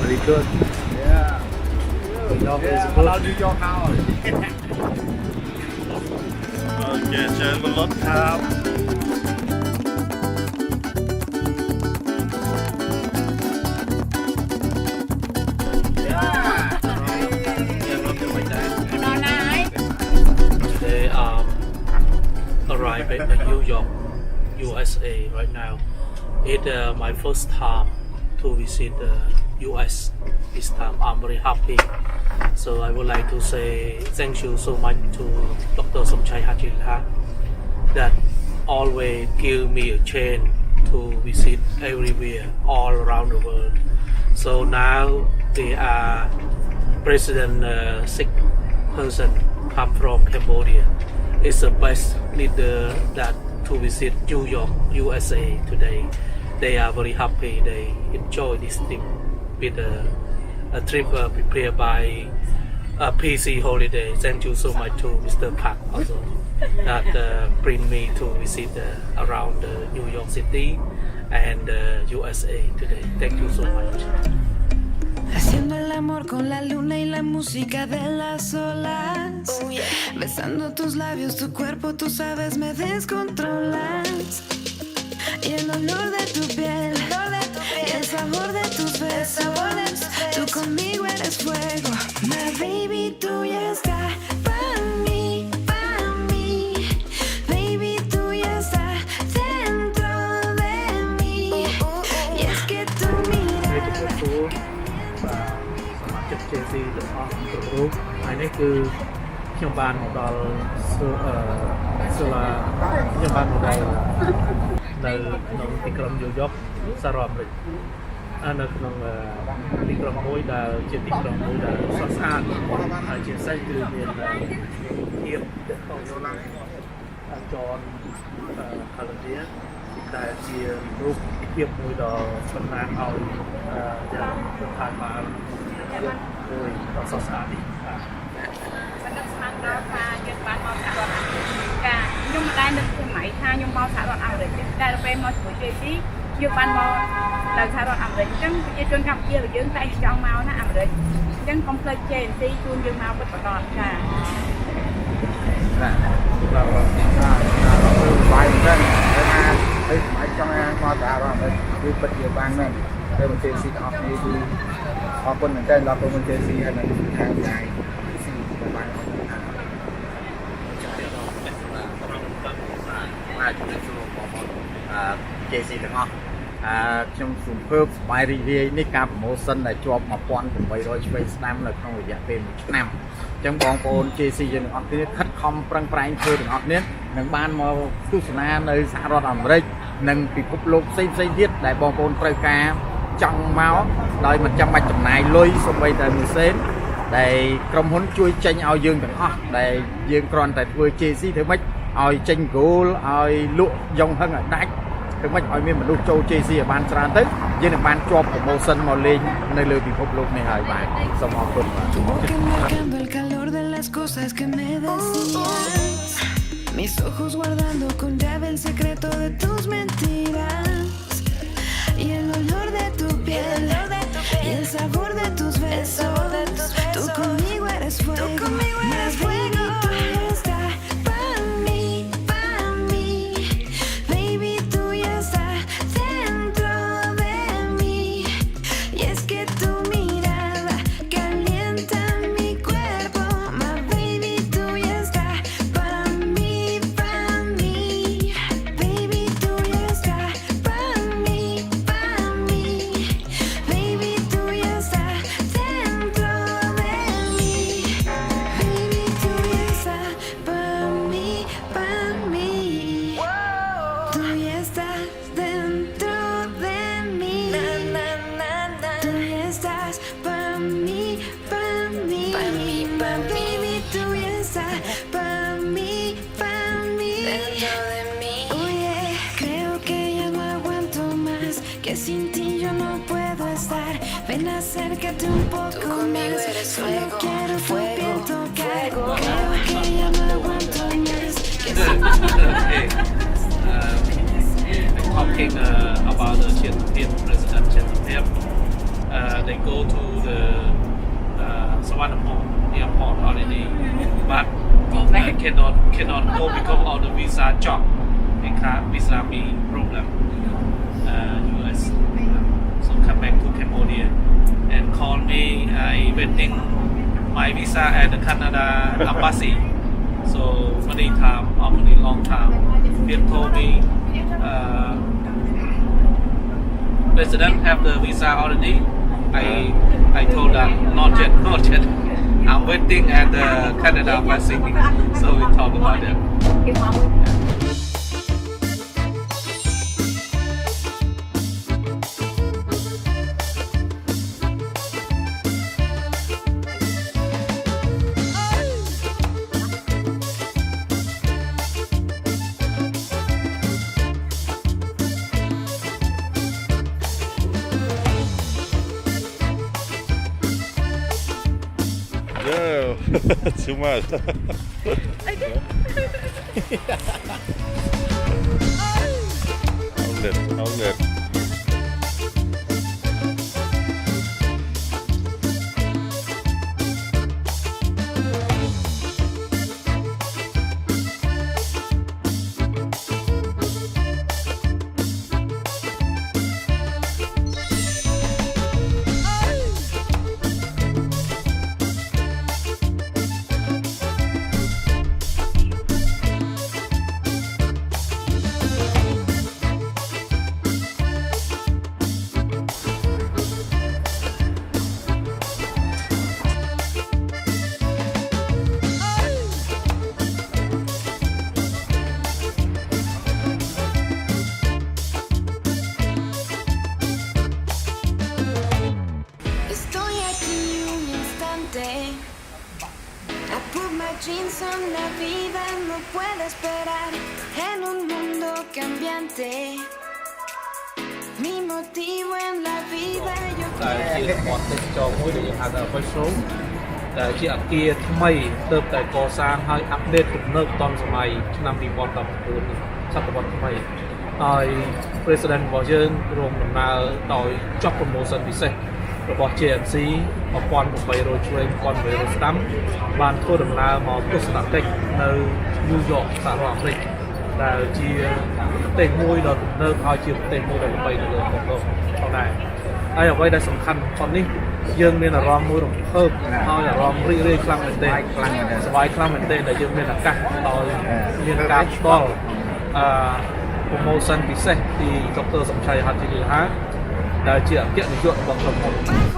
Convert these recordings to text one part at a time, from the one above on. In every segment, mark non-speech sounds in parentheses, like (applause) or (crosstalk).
pretty good. Yeah. York yeah, I love New York hours. okay, so we'll look up. arrived in New York, USA right now. It's uh, my first time to visit uh, US this time. I'm very happy. So I would like to say thank you so much to Dr. Somchai Hachilha that always give me a chance to visit everywhere all around the world. So now they are President uh, six person come from Cambodia. It's the best leader that to visit New York, USA today. They are very happy. They enjoy this trip with a, a trip uh, prepared by uh, PC Holiday. Thank you so much to Mr. Park also (laughs) that uh, bring me to visit uh, around uh, New York City and uh, USA today. Thank you so much. Haciendo el amor con la luna y la música de las olas. Besando tus labios, tu cuerpo, tú sabes, me descontrolas. Y el olor de tu piel, y el sabor de tus besos. Tú conmigo eres fuego. My baby, tú ya estás para mí, para mí. Baby, tú ya estás dentro de mí. Y es que tú ហើយជំរាប miras. សួរបាទសមាជិក JC ទាំងអស់គ្រប់រូបហើយនេះគឺខ្ញុំបានមកដល់សួអឺសាលាខ្ញុំបានមកដល់នៅក្នុងទីក្រុងញូវយ៉ក សហរដ្ឋអាមេរិកអានៅក្នុងអឺទីក្រុងមួយដែលជាទីក្រុងមួយដែលស្រស់ស្អាតហើយជាពិសេសគឺមានអឺភាពទាក់ទងជាមួយនឹងចនកាឡូឌីដែលជារូបភាពមួយដ៏សំណាងឲ្យអឺយ៉ាងប្រថានបានមួយដ៏ស្រស់ស្អាតនេះបាទមិននឹកស្មានដល់ថាយើងបានមកសហរដ្ឋអាមេរិកការខ្ញុំមិនដែលនឹកពីម៉ៃថាខ្ញុំមកសហរដ្ឋអាមេរិកទេតែពេលមកជាមួយ JC យើ យើងបានមកទៅសហរដ្ឋអាមេរិកអញ្ចឹងប្រជាជនកម្ពុជារបស់យើងតែចង់មកណាអាមេរិកអញ្ចឹងកុំភ្លេច JNC ជូនយើងមកពិតប្រាកដចា៎បាទបាទបាទទៅបាយហ្នឹងហើយថាហើយមិនចង់មកសហរដ្ឋអាមេរិកគឺពិតជាបានមែនតែមក JNC ទាំងអស់គ្នាគឺអរគុណមែនតើដល់ក្រុមហ៊ុន JNC ហើយនៅខាងដៃបានអរគុណណាស់បាទជំរាបសួរបងប្អូនអឺ JC ទាំងអស់ ខ្ញុំសូមភើបសប្បាយរីករាយនេះការប្រម៉ូសិនដែលជាប់1800ឆ្វេងស្ដាំនៅក្នុងរយៈពេល1ឆ្នាំអញ្ចឹងបងប្អូន JC យើងទាំងអស់គ្នាខិតខំប្រឹងប្រែងធ្វើទាំងអស់គ្នានឹងបានមកទស្សនានៅសហរដ្ឋអាមេរិកនិងពិភពលោកផ្សេងផ្សេងទៀតដែលបងប្អូនត្រូវការចង់មកដោយមិនចាំបាច់ចំណាយលុយសូម្បីតែមួយសេនដែលក្រុមហ៊ុនជួយចេញឲ្យយើងទាំងអស់ដែលយើងគ្រាន់តែធ្វើ JC ធ្វើម៉េចឲ្យចេញ goal ឲ្យលក់យ៉ងហឹងឲ្យដាច់ ធ្វើម៉េចឲ្យមានមនុស្សចូល JC ឲ្យបានច្រើនទៅយើងនឹងបានជាប់ promotion មកលេងនៅលើពិភពលោកនេះហើយបាទសូមអរគុណបាទ Tu boca marcando el calor de las cosas que me decías. Mis ojos guardando con llave el secreto de tus mentiras. Y el olor de tu piel. Y el sabor de tus besos. Tú conmigo eres fuego. Más fuego. Tú ya Estás dentro de mí. Tú ya estás para mí, para mí. Baby, tú estás para mí, para mí. Dentro de mí. Oye, creo que ya no aguanto más. Que sin ti yo no puedo estar. Ven acércate un poco conmigo más. eres fuego, talking uh, about the Vietnam President Vietnam, uh, they go to the uh, Savanapur airport already, but I cannot cannot go because of the visa job. Because visa be problem. Uh, US. So come back to Cambodia and call me. I waiting my visa at the Canada embassy. So many time, how many long time. They told me. Uh, president have the visa already. I I told them not yet, (laughs) not yet. I'm waiting at the Canada embassy. So we talk about that. çıkmaz. Hadi. Aldır, aldır. ដែលយើងហៅថា official ដែលជាអគារថ្មីទើបតែកសាងហើយអាប់ដេតទំនើបតាមសម័យឆ្នាំ2019នេះសតវត្សថ្មីហើយ president របស់យើងរងដំណើរដោយចប់ promotion ពិសេសរបស់ JNC 1800ជ្វេង1800ស្ដាំបានធ្វើដំណើរមកទស្សនកិច្ចនៅ New York សហរដ្ឋអាមេរិកដែលជាប្រទេសមួយដ៏ទំនើបហើយជាប្រទេសមួយដ៏ល្បីនៅលើពិភពលោកផងដែរហើយអ្វីដែលសំខាន់បំផុតនេះ យើងមានអារម្មណ៍មួយរំភើបហើយអារម្មណ៍រីករាយខ្លាំងមែនទែនខ្លាំងមែនទែនសប្បាយខ្លាំងមែនទែនដែលយើងមានឱកាសដោយមានការផ្ដល់អឺ promotion ពិសេសពីដុកទ័រសំឆៃហាត់ទីលហាដែលជាអគ្គនាយករបស់ក្រុមហ៊ុន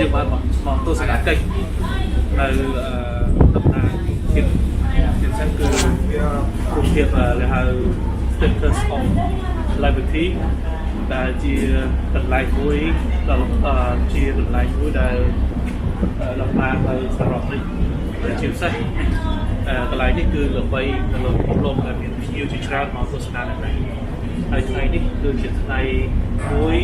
យើងបានមកមកទស្សនកិច្ចនៅអឺដំណើរជាតិជាពិសេសគឺរូបភាពអឺដែលហៅ status of liberty ដែលជាកន្លែងមួយដល់អឺជាកន្លែងមួយដែលអឺដំណើរទៅសហរដ្ឋអាមេរិកដែលជាពិសេសអឺកន្លែងនេះគឺល្បីនៅលើពិភពលោកដែលមានភ្ញៀវជាច្រើនមកទស្សនានៅនេះហើយថ្ងៃនេះគឺជាថ្ងៃមួយ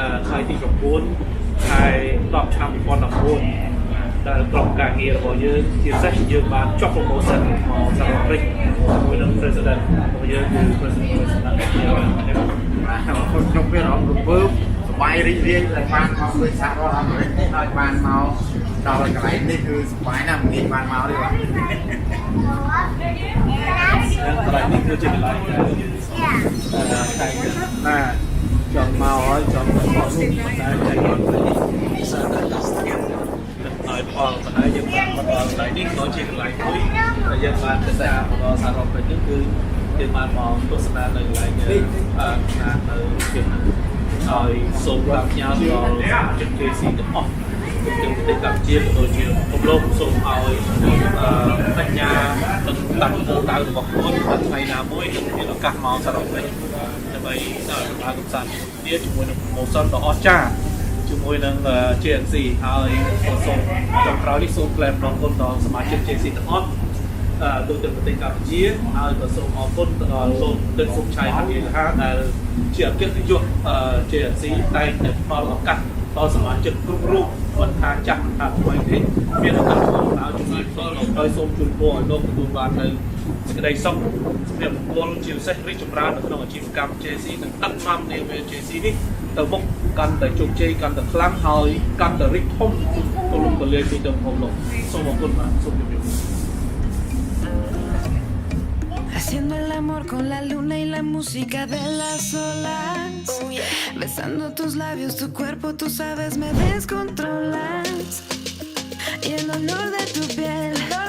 អឺថ្ងៃទី9 ខែ10ឆ្នាំ2019ដែលក្រុមការងាររបស់យើងជាពិសេសយើងបានចុះ promotion មកសហរដ្ឋអាមេរិកជាមួយនឹង president របស់យើងគឺ president president បាទខ្ញុំមានអារម្មណ៍រំភើបសប្បាយរីករាយដែលបានមកធ្វើសហរដ្ឋអាមេរិកនេះហើយបានមកដល់កន្លែងនេះគឺសុបាយណាស់មិនងាយបានមកទេបាទកន្លែងនេះគឺជាកន្លែងដែលតែណាចង់មក ហើយចង់មកបោះរូបតែតែគាត់នេះសារតែហើយផងប៉ុន្តែយើងបានមកដល់កន្លែងនេះក៏ជាកន្លែងមួយដែលយើងបានទៅតាមមកដល់សារ៉ុបពេជ្រនេះគឺយើងបានមកទស្សនានៅកន្លែងអឺខាងនៅជាហើយសូមรับផ្ញើដល់ជំនឿស៊ីទាំងអស់ទាំងប្រទេសកម្ពុជាក៏ដូចជាកំឡុងសូមឲ្យអឺបញ្ញាទៅតាមគោលដៅរបស់ខ្លួននៅថ្ងៃណាមួយនឹងមានឱកាសមកសារ៉ុបពេជ្រដើម្បីដល់ការកំសាន្ត គ្នាជាមួយនឹង promotion ដ៏អស្ចារ្យជាមួយនឹង JNC ហើយក៏សូមចុងក្រោយនេះសូមក្លែងអរគុណដល់សមាជិក JNC ទាំងអស់អឺទូទាំងប្រទេសកម្ពុជាហើយក៏សូមអរគុណទៅដល់លោកដិតសុខឆៃហានីលហាដែលជាអគ្គនាយកអឺ JNC តែងតែផ្ដល់ឱកាសដល់សមាជិកគ្រប់រូបមិនថាចាស់មិនថាថ្មីទេមានឱកាសមកដល់ជំនួយផ្ទាល់លោកហើយសូមជូនពរឲ្យលោកទទួលបាននៅ សេចក្តីសុខសម្រាប់បុគ្គលជាពិសេសរីកចម្រើននៅក្នុងអាជីវកម្ម JC និងដឹកនាំនាវា JC នេះទៅមុខកាន់តែជោគជ័យកាន់តែខ្លាំងហើយកាន់តែរីកធំទូលំទូលាយពីទៅមុខលោកសូមអរគុណបាទសូមជម្រាបលា Haciendo el amor con la luna y la música de las olas. Besando tus labios, tu cuerpo, tú sabes, me descontrolas. Y el olor de tu piel, y el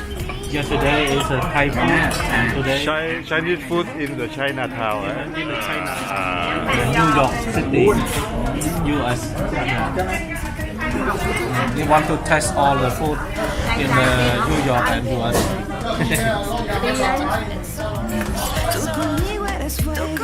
yesterday is a Thai food. And today Chi- Chinese food in the Chinatown eh? in the China Ah. New York City. US we want to test all the food in the New York and US (laughs)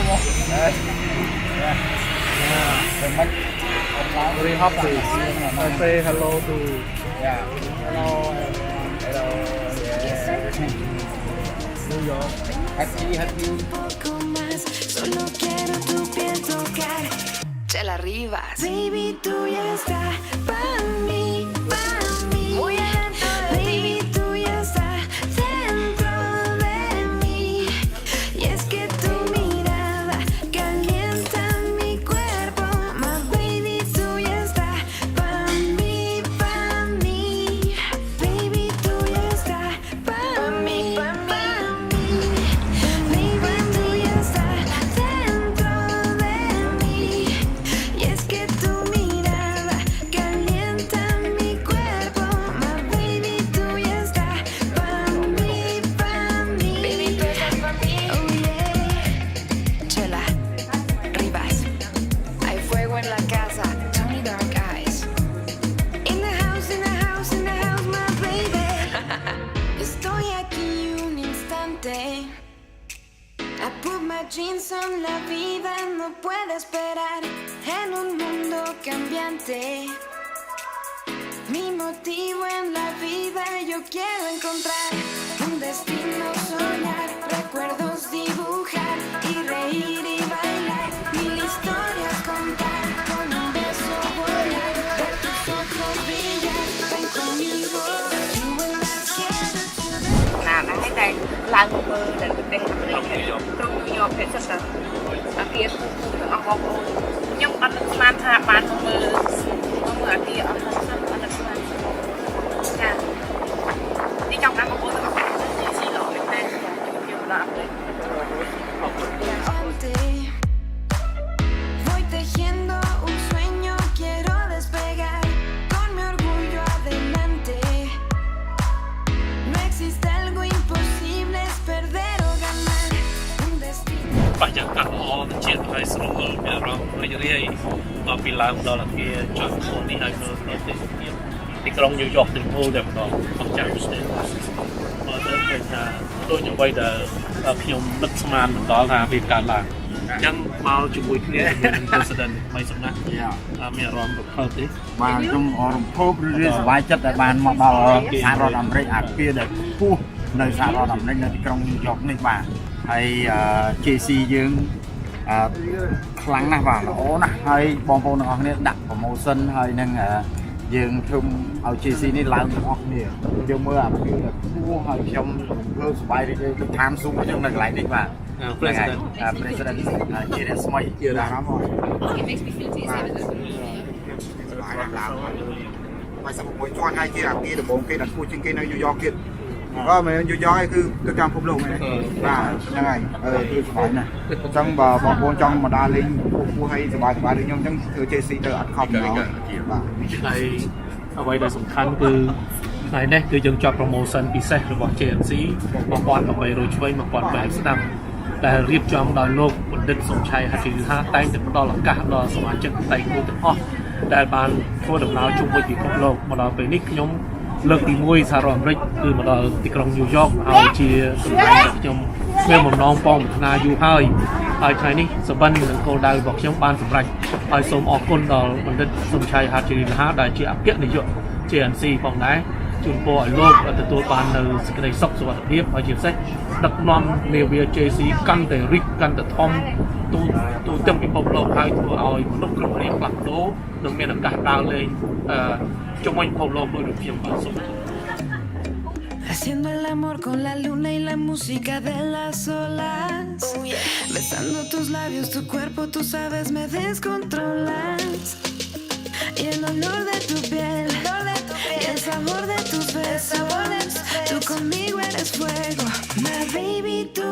mo. Ayan. Very say hello to. Yeah. Hello. Hello. Yeah. New York. Happy, happy. Solo quiero tu piel tocar. Chela Rivas. Baby, tú ya estás para mí. diferente. Mi motivo en la vida yo quiero encontrar un destino, soñar, recuerdos dibujar y reír y bailar, mil historias contar, con un beso volar, de tus ojos brillar, ven conmigo. Nada, la mujer del que. Aquí es un poco, yo, sagt die, ហើយស្រួលមានអារម្មណ៍រីករាយដល់ពីឡើងដល់អាគារចុះខ្លួននេះហើយមើលប្រទេសទៀតទីក្រុងញូវយ៉កទាំងមូលតែម្ដងអស្ចារ្យស្ទើរមកទៅឃើញថាដូចអ្វីដែលខ្ញុំនឹកស្មានមិនដល់ថាវាកើតឡើងអញ្ចឹងមកជាមួយគ្នា President មិនសំណាក់យ៉ាអត់មានអារម្មណ៍រំភើបទេបាទខ្ញុំរំភើបឬរីសប្បាយចិត្តដែលបានមកដល់សហរដ្ឋអាមេរិកអាគារដែលខ្ពស់នៅសហរដ្ឋអាមេរិកនៅទីក្រុងញូវយ៉កនេះបាទហើយអឺ JC យើងអឺ ខ្លាំងណាស់បាទល្អណាស់ហើយបងប្អូនទាំងអស់គ្នាដាក់ promotion ហើយនឹងអឺយើងធ្វើឲ្យ JC នេះឡើងទាំងអស់គ្នាយើងមើលអាគារដែលខ្ពស់ហើយខ្ញុំរំភើបសប្បាយរីករាយទៅតាមស៊ូខ្ញុំនៅកន្លែងនេះបាទ President អា President ជាអ្នកស្មីជាអារម្មណ៍ហើយបាយសាប់មួយជាន់ហើយជាអាគារដំបូងគេដែលខ្ពស់ជាងគេនៅញូវយ៉កទៀត ក៏មិនញូវយ៉កឯងគឺទៅតាមពិភពលោកហ្នឹងបាទហ្នឹងហើយអឺគឺស្បាយណាស់អញ្ចឹងបើបងប្អូនចង់មកដើរលេងខ្ពស់ហើយសប្បាយសប្បាយដូចខ្ញុំអញ្ចឹងធ្វើ JC ទៅអត់ខំដល់បាទហើយអ្វីដែលសំខាន់គឺថ្ងៃនេះគឺយើងចប់ promotion ពិសេសរបស់ JNC 1800ឆ្វេង1800ស្ដាប់ដែលរៀបចំដោយលោកបណ្ឌិតសំឆៃហាជីហាតែងតែផ្ដល់ឱកាសដល់សមាជិកដៃគូទាំងអស់ដែលបានធ្វើដំណើរជុំវិញពិភពលោកមកដល់ពេលនេះខ្ញុំ លើកទី1សហរដ្ឋអាមេរិកគឺមកដល់ទីក្រុងញូវយ៉កហើយជាកន្លែងដែលខ្ញុំមានបំណងប៉ងប្រាថ្នាយូរហើយហើយថ្ងៃនេះសបិននិងគោលដៅរបស់ខ្ញុំបានសម្រេចហើយសូមអរគុណដល់បណ្ឌិតសំឆៃហាជីហាដែលជាអគ្គនាយក JNC ផងដែរ ជូនពរឲ្យលោកទទួលបាននៅសេចក្តីសុខសុវត្ថិភាពហើយជាពិសេសដឹកនាំនាវា JC កាន់តែរីកកាន់តែធំទូទូទាំងពិភពលោកហើយធ្វើឲ្យមនុស្សគ្រប់គ្នាផ្លាស់ប្ដូរនិងមានឱកាសដើរលេងអឺជំនាញពិភពលោកដោយរូបខ្ញុំបាទសូម Haciendo el amor con la luna y la música de las olas. Besando tus labios, tu cuerpo, tú sabes, me descontrolas. Y el olor de tu piel, y el sabor sabores. Tú conmigo eres fuego. My baby, tú